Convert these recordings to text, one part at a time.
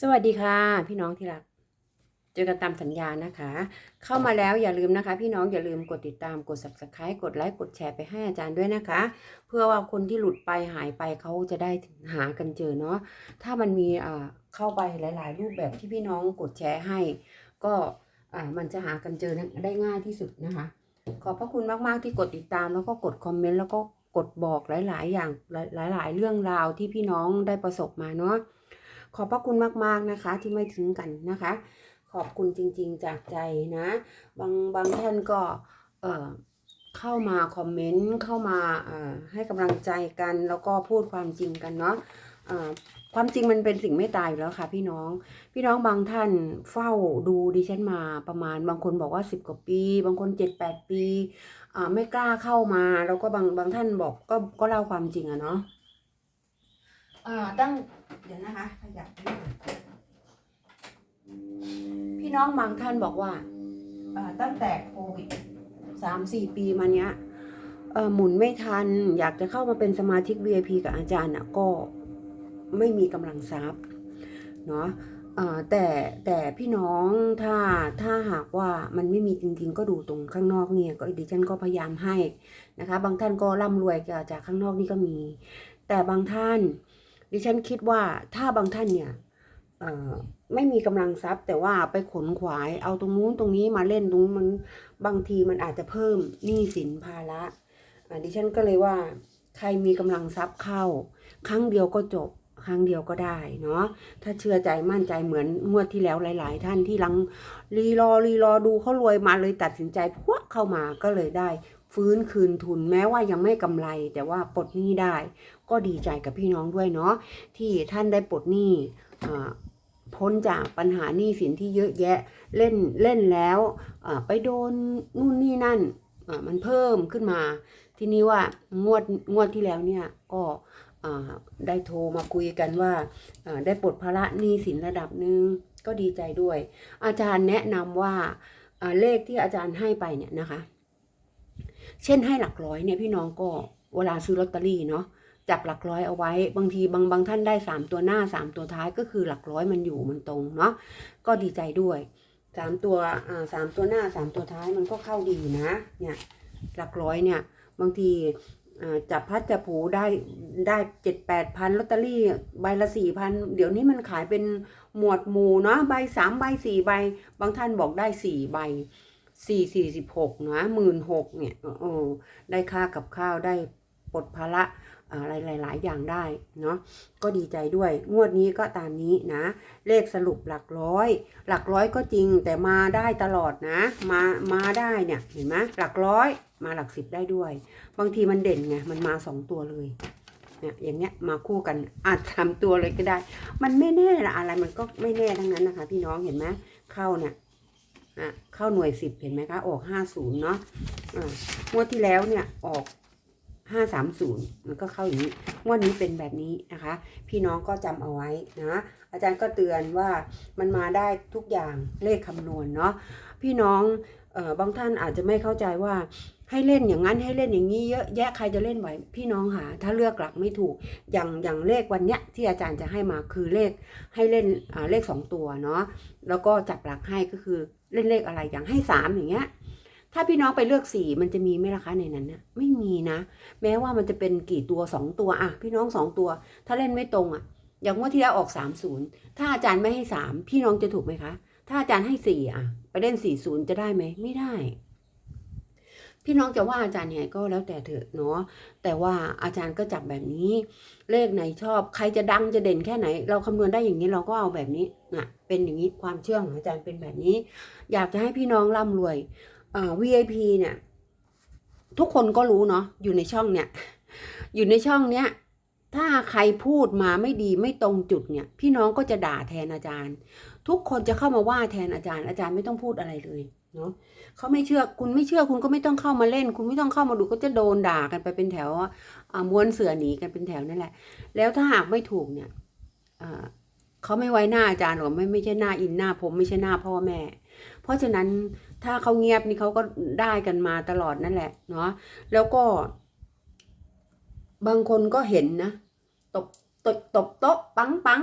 สวัสดีค่ะ พี่น้องที่รัก เจอกันตามสัญญานะคะ เข้ามาแล้วอย่าลืมนะคะ พี่น้องอย่าลืมกดติดตามกด subscribe กดไลค์กดแชร์ไปให้อาจารย์ด้วยนะคะ เพื่อว่าคนที่หลุดไปหายไปเขาจะได้หากันเจอเนาะถ้ามันมีอ่าเข้าไปหลาย ๆ รูปแบบที่พี่น้องกดแชร์ให้ ก็อ่ามันจะหากันเจอได้ง่ายที่สุดนะคะ ขอบพระคุณมาก ๆ ที่กดติดตามแล้วก็กดคอมเมนต์แล้วก็กดบอกหลาย ๆ อย่างหลาย ๆ เรื่องราวที่พี่น้องได้ประสบมาเนาะ ขอบพระคุณมากๆนะคะที่ไม่ทิ้งกันนะคะ ขอบคุณจริงๆจากใจนะ บางบางท่านก็เอ่อเข้ามาคอมเมนต์เข้ามาเออให้กำลังใจกันแล้วก็พูดความจริงกันเนาะเออความจริงมันเป็นสิ่งไม่ตายอยู่แล้วค่ะ พี่น้อง พี่น้องบางท่านเฝ้าดูดิฉันมาประมาณบางคนบอกว่าสิบกว่าปี บางคนเจ็ดแปดปีอ่าไม่กล้าเข้ามา แล้วก็บางบางท่านบอกก็ก็เล่าความจริงอะเนาะอ่าตั้ง เดี๋ยวนะคะ ขยับพี่น้องบางท่านบอกว่าตั้งแต่โควิดสามสี่ปีมาเนี้ยหมุนไม่ทัน อยากจะเข้ามาเป็นสมาชิก VIP กับอาจารย์อะก็ไม่มีกำลังทรัพย์เนาะแต่แต่พี่น้องถ้าถ้าหากว่ามันไม่มีจริงๆ ก็ดูตรงข้างนอกเนี่ยก็ดิฉันก็พยายามให้นะคะ บางท่านก็ร่ำรวยจากข้างนอกนี่ก็มี แต่บางท่าน ดิฉันคิดว่าถ้าบางท่านเนี่ยไม่มีกำลังทรัพย์ แต่ว่าไปขนขวายเอาตรงนู้นตรงนี้มาเล่นตรงมันบางทีมันอาจจะเพิ่มหนี้สินภาระดิฉันก็เลยว่าใครมีกำลังทรัพย์เข้า ครั้งเดียวก็จบครั้งเดียวก็ได้เนาะถ้าเชื่อใจมั่นใจเหมือนงวดที่แล้วหลาย ๆ ท่านที่ลังรีรอรีรอดูเขารวยมาเลยตัดสินใจพวกเข้ามาก็เลยได้ ฟื้นคืนทุนแม้ว่ายังไม่กำไร แต่ว่าปลดหนี้ได้ ก็ดีใจกับพี่น้องด้วยเนาะที่ท่านได้ปลดหนี้พ้นจากปัญหาหนี้สินที่เยอะแยะเล่นเล่นแล้วไปโดนนู่นนี่นั่นมันเพิ่มขึ้นมา ทีนี้ว่างวดงวดที่แล้วเนี่ยก็ได้โทรมาคุยกันว่าได้ปลดภาระหนี้สินระดับหนึ่งก็ดีใจด้วย อาจารย์แนะนำว่าเลขที่อาจารย์ให้ไปเนี่ยนะคะ เช่นให้หลักร้อยเนี่ยพี่น้องก็เวลาซื้อลอตเตอรี่เนาะจับหลักร้อยเอาไว้ บางทีบางบางท่านได้สามตัวหน้าสามตัวท้ายก็คือหลักร้อยมันอยู่มันตรงเนาะก็ดีใจด้วยสามตัวอ่าสามตัวหน้าสามตัวท้ายมันก็เข้าดีนะเนี่ยหลักร้อยเนี่ยบางทีจับพัดจับผูได้ได้เจ็ดแปดพันลอตเตอรี่ใบละสี่พันเดี๋ยวนี้มันขายเป็นหมวดหมู่เนาะใบสามใบสี่ใบ บางท่านบอกได้สี่ใบ สี่สี่สิบหกนะหมื่นหกเนี่ยเออได้ค่ากับข้าวได้ปลดภาระอะไรหลาย ๆ อย่างได้เนาะก็ดีใจด้วย งวดนี้ก็ตามนี้นะ เลขสรุปหลักร้อย หลักร้อยก็จริงแต่มาได้ตลอดนะ มามาได้เนี่ยเห็นไหมหลักร้อยมาหลักสิบได้ด้วย บางทีมันเด่นไงมันมาสองตัวเลยเนี่ยอย่างเงี้ยมาคู่กันอาจสามตัวเลยก็ได้ มันไม่แน่ละอะไรมันก็ไม่แน่ทั้งนั้นนะคะ พี่น้องเห็นไหมเข้าเนี่ย อะเข้าหน่วยสิบเห็นไหมคะ ออกห้าศูนย์เนาะอ่างวดที่แล้วเนี่ยออกห้าสามศูนย์มันก็เข้าอย่างนี้งวดนี้เป็นแบบนี้นะคะ พี่น้องก็จำเอาไว้นะอาจารย์ก็เตือนว่ามันมาได้ทุกอย่างเลขคำนวณเนาะพี่น้องเอ่อบางท่านอาจจะไม่เข้าใจว่าให้เล่นอย่างนั้นให้เล่นอย่างนี้เยอะแยะใครจะเล่นไหวพี่น้องหาถ้าเลือกหลักไม่ถูกอย่างอย่างเลขวันเนี้ยที่อาจารย์จะให้มาคือเลขให้เล่นอ่าเลขสองตัวเนาะแล้วก็จับหลักให้ก็คือ เล่นเลขอะไรอย่างให้สามอย่างเงี้ย ถ้าพี่น้องไปเลือกสี่มันจะมีไหมล่ะคะในนั้นนะไม่มีนะ แม้ว่ามันจะเป็นกี่ตัวสองตัวอะพี่น้องสองตัว ถ้าเล่นไม่ตรงอะอย่างว่าที่แล้วออกสามศูนย์ถ้าอาจารย์ไม่ให้สามพี่น้องจะถูกไหมคะ ถ้าอาจารย์ให้สี่อะไปเล่นสี่ศูนย์จะได้ไหมไม่ได้ พี่น้องจะว่าอาจารย์ยังไงก็แล้วแต่เถอะเนาะแต่ว่าอาจารย์ก็จับแบบนี้ เลขไหนชอบ ใครจะดังจะเด่นแค่ไหน เราคำนวณได้อย่างนี้เราก็เอาแบบนี้นะเป็นอย่างนี้ความเชื่อของอาจารย์เป็นแบบนี้ อยากจะให้พี่น้องร่ำรวยอ่า VIP เนี่ย ทุกคนก็รู้เนาะอยู่ในช่องเนี่ย อยู่ในช่องเนี้ยถ้าใครพูดมาไม่ดีไม่ตรงจุดเนี่ย พี่น้องก็จะด่าแทนอาจารย์ ทุกคนจะเข้ามาว่าแทนอาจารย์ อาจารย์ไม่ต้องพูดอะไรเลยเนาะ เขาไม่เชื่อคุณไม่เชื่อคุณก็ไม่ต้องเข้ามาเล่น คุณไม่ต้องเข้ามาดูก็จะโดนด่ากันไปเป็นแถวอ่าม้วนเสือหนีกันเป็นแถวนั่นแหละ แล้วถ้าหากไม่ถูกเนี่ยเขาไม่ไว้หน้าอาจารย์หรอกไม่ไม่ใช่หน้าอินหน้าผมไม่ใช่หน้าพ่อแม่ เพราะฉะนั้นถ้าเขาเงียบนี่เขาก็ได้กันมาตลอดนั่นแหละเนาะแล้วก็ บางคนก็เห็นนะตบตบตบโต๊ะปังปัง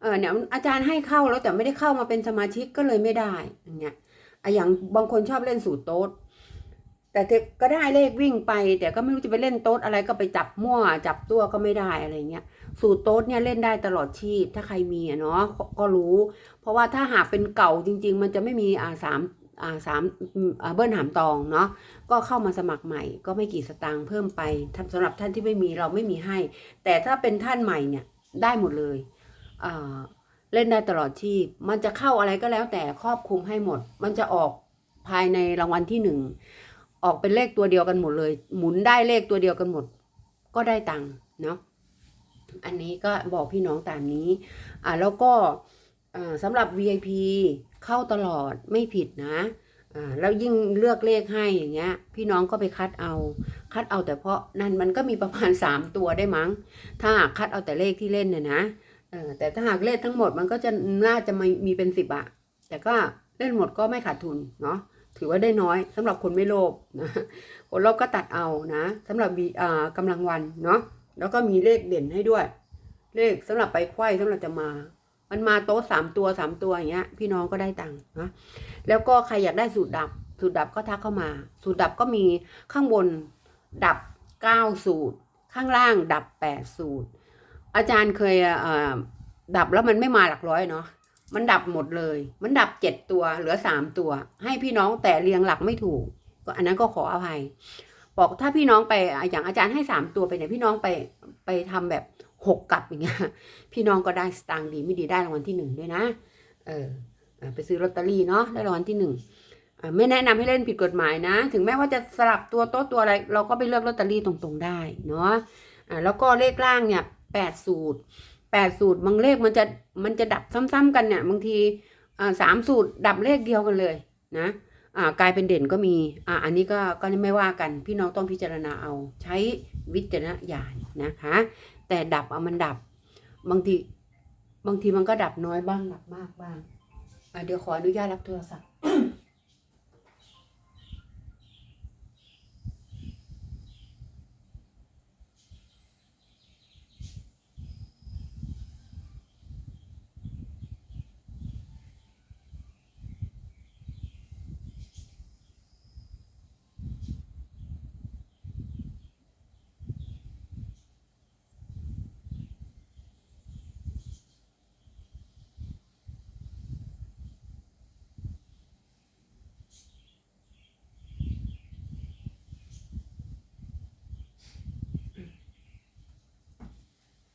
เออเนี่ยอาจารย์ให้เข้าแล้วแต่ไม่ได้เข้ามาเป็นสมาชิกก็เลยไม่ได้อย่างเงี้ย อะอย่างบางคนชอบเล่นสูตรโต๊ดแต่ก็ได้เลขวิ่งไป แต่ก็ไม่รู้จะไปเล่นโต๊ดอะไรก็ไปจับมั่ว จับตัวก็ไม่ได้อะไรเงี้ยสูตรโต๊ดเนี่ยเล่นได้ตลอดชีพ ถ้าใครมีเนาะก็รู้ เพราะว่าถ้าหากเป็นเก่าจริง ๆ มันจะไม่มีอ่าสามอ่าสามอ่าเบิ้ลหามตองเนาะก็เข้ามาสมัครใหม่ ก็ไม่กี่สตางค์เพิ่มไปท่านสำหรับท่านที่ไม่มีเราไม่มีให้ แต่ถ้าเป็นท่านใหม่เนี่ยได้หมดเลยอ่า เล่นได้ตลอดชีพ มันจะเข้าอะไรก็แล้วแต่ครอบคลุมให้หมด มันจะออกภายในรางวัลที่หนึ่งออกเป็นเลขตัวเดียวกันหมดเลย หมุนได้เลขตัวเดียวกันหมด ก็ได้ตังค์เนาะอันนี้ก็บอกพี่น้องตามนี้อ่าแล้วก็อ่าสำหรับ VIP เข้าตลอดไม่ผิดนะอ่าแล้วยิ่งเลือกเลขให้อย่างเงี้ย พี่น้องก็ไปคัดเอา คัดเอาแต่เพราะนั่นมันก็มีประมาณ 3 ตัวได้มั้ง ถ้าคัดเอาแต่เลขที่เล่นเนี่ยนะ เออแต่ถ้าหากเลขทั้งหมดมันก็จะน่าจะมีมีเป็นสิบอะแต่ก็เล่นหมดก็ไม่ขาดทุนเนาะถือว่าได้น้อยสำหรับคนไม่โลภนะคนโลภก็ตัดเอานะสำหรับบีอ่ากำลังวันเนาะแล้วก็มีเลขเด่นให้ด้วย เลขสำหรับไปไข้สำหรับจะมา มันมาโต๊ะสามตัวสามตัวอย่างเงี้ย พี่น้องก็ได้ตังค์นะแล้วก็ใครอยากได้สูตรดับ สูตรดับก็ทักเข้ามา สูตรดับก็มีข้างบนดับเก้าสูตร ข้างล่างดับแปดสูตร อาจารย์เคยดับแล้วมันไม่มาหลักร้อยเนาะมันดับหมดเลย มันดับเจ็ดตัว เหลือสามตัว ให้พี่น้องแต่เรียงหลักไม่ถูก ก็อันนั้นก็ขออภัย บอกถ้าพี่น้องไปอย่างอาจารย์ให้สามตัวไปเนี่ยพี่น้องไปไปทำแบบหกกลับอย่างเงี้ยพี่น้องก็ได้สตางค์ดีไม่ดีได้รางวัลที่หนึ่งด้วยนะ เออไปซื้อลอตเตอรี่เนาะได้รางวัลที่หนึ่งไม่แนะนำให้เล่นผิดกฎหมายนะ ถึงแม้ว่าจะสลับตัวโต๊ะตัวอะไร เราก็ไปเลือกลอตเตอรี่ตรงๆได้เนาะแล้วก็เลขล่างเนี่ย แปดสูตรแปดสูตรบางเลขมันจะมันจะดับซ้ำๆกันเนี่ยบางทีสามสูตรดับเลขเดียวกันเลยนะกลายเป็นเด่นก็มีออันนี้ก็ก็ไม่ว่ากัน พี่น้องต้องพิจารณาเอาใช้วิจารณญาณนะคะ แต่ดับเอามันดับบางทีบางทีมันก็ดับน้อยบ้างดับมากบ้างเดี๋ยวขออนุญาตรับโทรศัพท์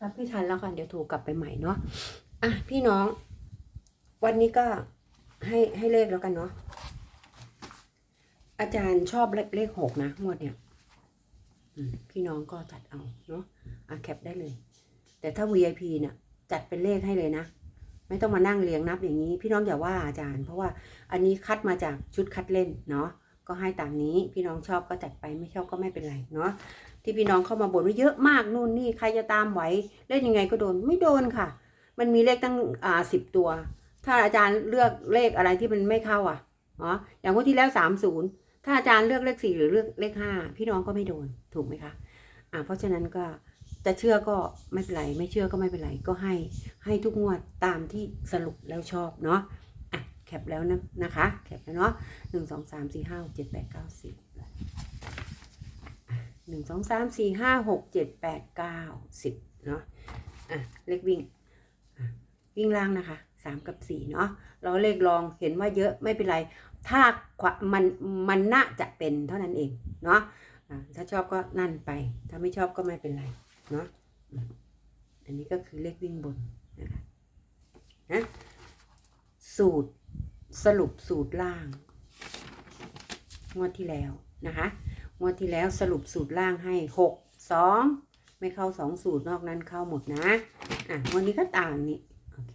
รับไม่ทันแล้วค่ะเดี๋ยวโทรกลับไปใหม่เนาะอะพี่น้อง วันนี้ก็ให้ให้เลขแล้วกันเนาะอาจารย์ชอบเลขเลขหกนะงวดเนี่ยพี่น้องก็จัดเอาเนาะอะแคปได้เลย แต่ถ้า VIP เนี่ยจัดเป็นเลขให้เลยนะไม่ต้องมานั่งเรียงนับอย่างนี้ พี่น้องอย่าว่าอาจารย์ เพราะว่าอันนี้คัดมาจากชุดคัดเล่นเนาะก็ให้ตามนี้พี่น้องชอบก็จัดไปไม่ชอบก็ไม่เป็นไรเนาะ ที่พี่น้องเข้ามาบ่นว่าเยอะมากนู่นนี่ใครจะตามไหวเล่นยังไงก็โดนไม่โดนค่ะ มันมีเลขตั้งอ่าสิบตัว ถ้าอาจารย์เลือกเลขอะไรที่มันไม่เข้าอะอ๋ออย่างวันที่แล้วสามศูนย์ถ้าอาจารย์เลือกเลขสี่หรือเลือกเลขห้าพี่น้องก็ไม่โดนถูกไหมคะอ่าเพราะฉะนั้นก็จะเชื่อก็ไม่เป็นไรไม่เชื่อก็ไม่เป็นไรก็ให้ให้ทุกงวดตามที่สรุปแล้วชอบเนาะอะแคปแล้วนะนะคะแคปแล้วเนาะหนึ่งสองสามสี่ห้าเจ็ดแปดเก้าสิบ หนึ่งสองสามสี่ห้าหกเจ็ดแปดเก้าสิบเนาะอะเลขวิ่งวิ่งล่างนะคะสามกับสี่เนาะเราเลขลองเห็นว่าเยอะไม่เป็นไร ถ้ามันมันน่าจะเป็นเท่านั้นเองเนาะถ้าชอบก็นั่นไป ถ้าไม่ชอบก็ไม่เป็นไรเนาะอันนี้ก็คือเลขวิ่งบนนะคะนะสูตรสรุปสูตรล่าง งวดที่แล้วนะคะ งวดที่แล้วสรุปสูตรล่างให้หกสองไม่เข้าสองสูตรนอกนั้นเข้าหมดนะ อะวดนี้ก็ต่างนี่โอเค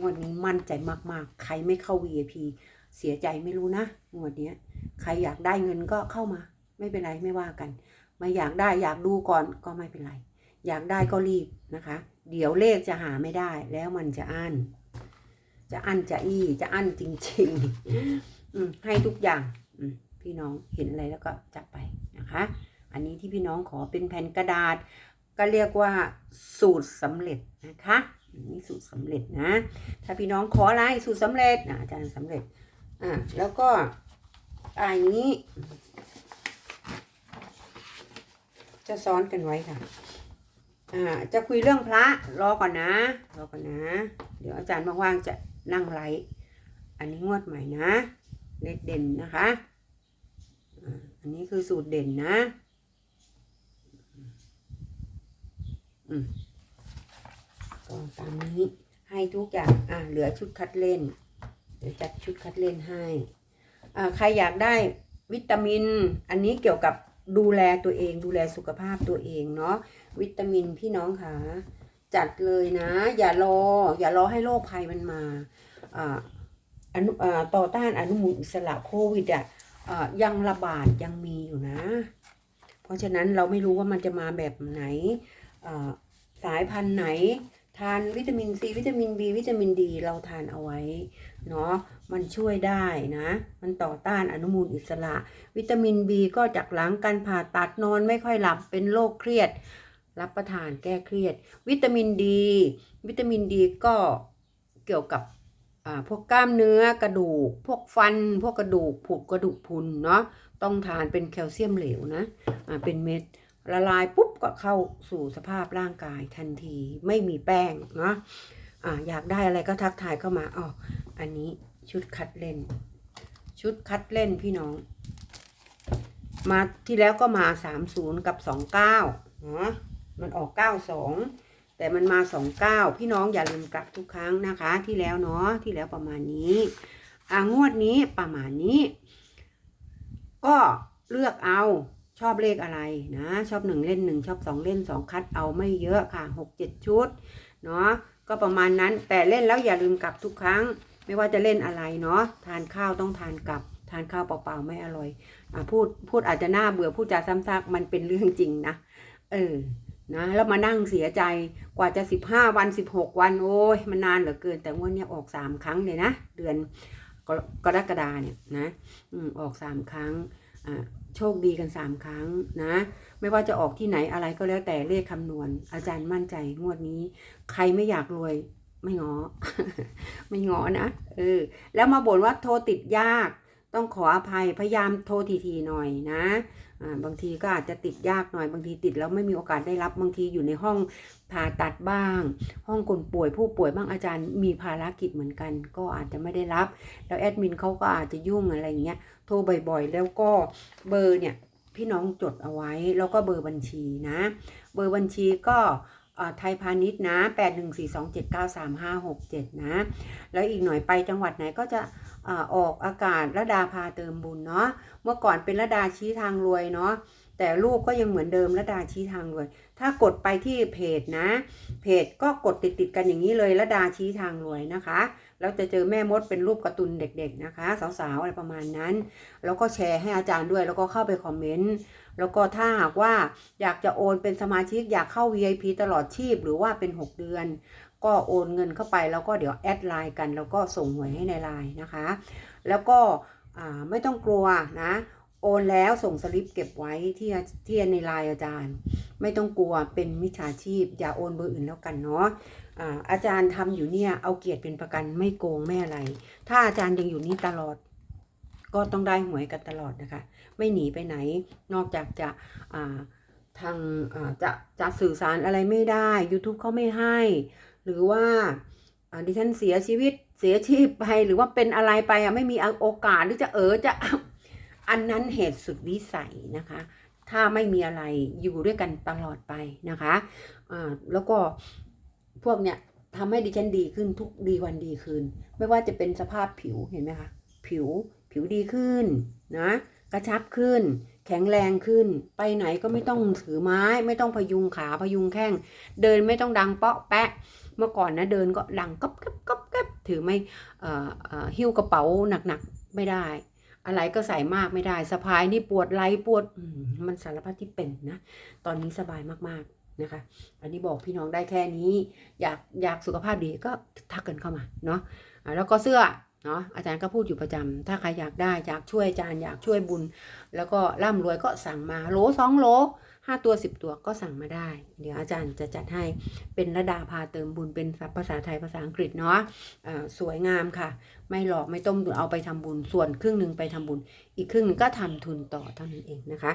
งวดนี้มั่นใจมากๆ ใครไม่เข้า VIP เสียใจไม่รู้นะงวดเนี้ย ใครอยากได้เงินก็เข้ามา ไม่เป็นไรไม่ว่ากันไม่อยากได้อยากดูก่อนก็ไม่เป็นไร อยากได้ก็รีบนะคะ เดี๋ยวเลขจะหาไม่ได้ แล้วมันจะอั้นจะอั้นจะอี้จะอั้นจริง ๆ อืให้ทุกอย่าง อื พี่น้องเห็นอะไรแล้วก็จับไปนะคะ อันนี้ที่พี่น้องขอเป็นแผ่นกระดาษ ก็เรียกว่าสูตรสำเร็จนะคะนี่สูตรสำเร็จนะ ถ้าพี่น้องขออะไรสูตรสำเร็จนะอาจารย์สำเร็จอ่าแล้วก็อันนี้ จะซ้อนกันไว้ค่ะอ่าจะคุยเรื่องพระรอก่อนนะรอก่อนนะ เดี๋ยวอาจารย์ว่างๆจะนั่งไลฟ์อันนี้งวดใหม่นะ เลขเด่นนะคะ อันนี้คือสูตรเด่นนะอืมก็ตามนี้ให้ทุกอย่าง อ่าเหลือชุดคัดเล่น เดี๋ยวจัดชุดคัดเล่นให้ อ่า ใครอยากได้วิตามิน อันนี้เกี่ยวกับดูแลตัวเอง ดูแลสุขภาพตัวเองเนาะ วิตามินพี่น้องค่ะ จัดเลยนะ อย่ารอ อย่ารอให้โรคภัยมันมา อ่าอนุอ่าต่อต้านอนุมูลอิสระโควิดอะอ่า ยังระบาดยังมีอยู่นะ เพราะฉะนั้นเราไม่รู้ว่ามันจะมาแบบไหนสายพันธุ์ไหน ทานวิตามินซีวิตามินบีวิตามินดีเราทานเอาไว้เนาะมันช่วยได้นะ มันต่อต้านอนุมูลอิสระ วิตามินบีก็จากหลังการผ่าตัดนอนไม่ค่อยหลับเป็นโรคเครียด รับประทานแก้เครียด วิตามินดี วิตามินดีก็เกี่ยวกับ พวกกล้ามเนื้อกระดูก พวกฟัน พวกกระดูกผุกระดูกพุนเนาะต้องทานเป็นแคลเซียมเหลวนะอ่าเป็นเม็ดละลายปุ๊บก็เข้าสู่สภาพร่างกายทันทีไม่มีแป้งเนาะอ่าอยากได้อะไรก็ทักทายเข้ามาอ๋ออันนี้ชุดคัดเล่น ชุดคัดเล่นพี่น้อง มาที่แล้วก็มา 30 กับ 29เนาะมันออก 92 แต่มันมา29พี่น้องอย่าลืมกลับทุกครั้งนะคะ ที่แล้วเนาะที่แล้วประมาณนี้อ่างวดนี้ประมาณนี้ ก็เลือกเอาชอบเลขอะไรนะ ชอบหนึ่งเล่นหนึ่งชอบสองเล่นสองคัดเอาไม่เยอะค่ะหกเจ็ดชุดเนาะก็ประมาณนั้นแต่เล่นแล้วอย่าลืมกลับทุกครั้ง ไม่ว่าจะเล่นอะไรเนาะทานข้าวต้องทานกลับทานข้าวเปล่าๆไม่อร่อยอะพูดพูดอาจจะน่าเบื่อพูดจาซ้ำซากมันเป็นเรื่องจริงนะเออ นะแล้วมานั่งเสียใจกว่าจะสิบห้าวันสิบหกวันโอ้ยมันนานเหลือเกิน แต่งวดเนี้ออกสามครั้งเลยนะ เดือนกรกรกฎาเนี่ยนะออกสามครั้งโชคดีกันสามครั้งนะ ไม่ว่าจะออกที่ไหนอะไรก็แล้วแต่เลขคำนวณ อาจารย์มั่นใจงวดนี้ ใครไม่อยากรวยไม่งอ ไม่งอนะเออแล้วมาบ่นว่าโทรติดยาก ต้องขออภัยพยายามโทรทีๆหน่อยนะอ่าบางทีก็อาจจะติดยากหน่อยบางทีติดแล้วไม่มีโอกาสได้รับบางทีอยู่ในห้องผ่าตัดบ้าง ห้องคนป่วยผู้ป่วยบ้างอาจารย์มีภารกิจเหมือนกัน ก็อาจจะไม่ได้รับ แล้วแอดมินเขาก็อาจจะยุ่งอะไรอย่างเงี้ยโทรบ่อยๆ แล้วก็เบอร์เนี่ยพี่น้องจดเอาไว้แล้วก็เบอร์บัญชีนะ เบอร์บัญชีก็ ไทยพาณิชย์นะ 81427935567 นะ แล้วอีกหน่อยไปจังหวัดไหนก็จะอาออกอากาศระดาพาเติมบุญเนาะ เมื่อก่อนเป็นระดาชี้ทางรวยเนาะ แต่รูปก็ยังเหมือนเดิมระดาชี้ทางรวย ถ้ากดไปที่เพจนะ เพจก็กดติดติดกันอย่างนี้เลยระดาชี้ทางรวยนะคะ แล้วจะเจอแม่มดเป็นรูปการ์ตูนเด็ก ๆนะคะ สาวๆอะไรประมาณนั้น แล้วก็แชร์ให้อาจารย์ด้วย แล้วก็เข้าไปคอมเมนต์ แล้วก็ถ้าหากว่าอยากจะโอนเป็นสมาชิกอยากเข้า VIP ตลอดชีพหรือว่าเป็น 6 เดือน ก็โอนเงินเข้าไปแล้วก็เดี๋ยวแอดไลน์กัน แล้วก็ส่งหวยให้ในไลน์นะคะ แล้วก็ไม่ต้องกลัวนะโอนแล้วส่งสลิปเก็บไว้ที่ที่ในไลน์อาจารย์ ไม่ต้องกลัวเป็นมิจฉาชีพ อย่าโอนเบอร์อื่นแล้วกันเนาะอาอาจารย์ทำอยู่เนี่ยเอาเกียรติเป็นประกันไม่โกงไม่อะไร ถ้าอาจารย์ยังอยู่นี่ตลอด ก็ต้องได้หวยกันตลอดนะคะ ไม่หนีไปไหน นอกจากจะาทางาจะจะสื่อสารอะไรไม่ได้ YouTube เขาไม่ให้ หรือว่าอ่าดิฉันเสียชีวิตเสียชีพไปหรือว่าเป็นอะไรไปอะไม่มีโอกาสหรือจะเออจะอันนั้นเหตุสุดวิสัยนะคะ ถ้าไม่มีอะไรอยู่ด้วยกันตลอดไปนะคะอ่าแล้วก็พวกเนี้ยทำให้ดิฉันดีขึ้นทุกดีวันดีคืน ไม่ว่าจะเป็นสภาพผิวเห็นไหมคะผิวผิวดีขึ้นนะ กระชับขึ้น แข็งแรงขึ้น ไปไหนก็ไม่ต้องถือไม้ ไม่ต้องพยุงขาพยุงแข้ง เดินไม่ต้องดังเปาะแปะ เมื่อก่อนนะเดินก็ดังก๊อบก๊อบก๊อบก๊อบถือไม่หิ้วกระเป๋าหนักๆไม่ได้ อะไรก็ใส่มากไม่ได้สะพายนี่ปวดไหล่ปวดมันสารพัดที่เป็นนะ ตอนนี้สบายมากๆนะคะอันนี้บอกพี่น้องได้แค่นี้ อยากอยากสุขภาพดีก็ทักกันเข้ามาเนาะแล้วก็เสื้อ เนาะอาจารย์ก็พูดอยู่ประจำถ้าใครอยากได้อยากช่วยอาจารย์อยากช่วยบุญ แล้วก็ร่ำรวยก็สั่งมาโหลสองโหล5ตัว10ตัวก็สั่งมาได้ เดี๋ยวอาจารย์จะจัดให้เป็นระดาพาเติมบุญเป็นภาษาไทยภาษาอังกฤษเนาะอ่าสวยงามค่ะ ไม่หลอกไม่ต้มเอาไปทำบุญ ส่วนครึ่งหนึ่งไปทำบุญ อีกครึ่งหนึ่งก็ทำทุนต่อเท่านั้นเองนะคะ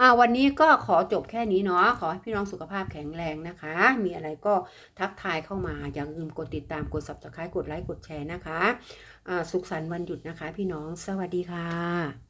อ่าวันนี้ก็ขอจบแค่นี้เนาะขอให้พี่น้องสุขภาพแข็งแรงนะคะ มีอะไรก็ทักทายเข้ามาอย่าลืมกดติดตามกด subscribe กดไลค์กดแชร์นะคะ สุขสันต์วันหยุดนะคะ พี่น้องสวัสดีค่ะ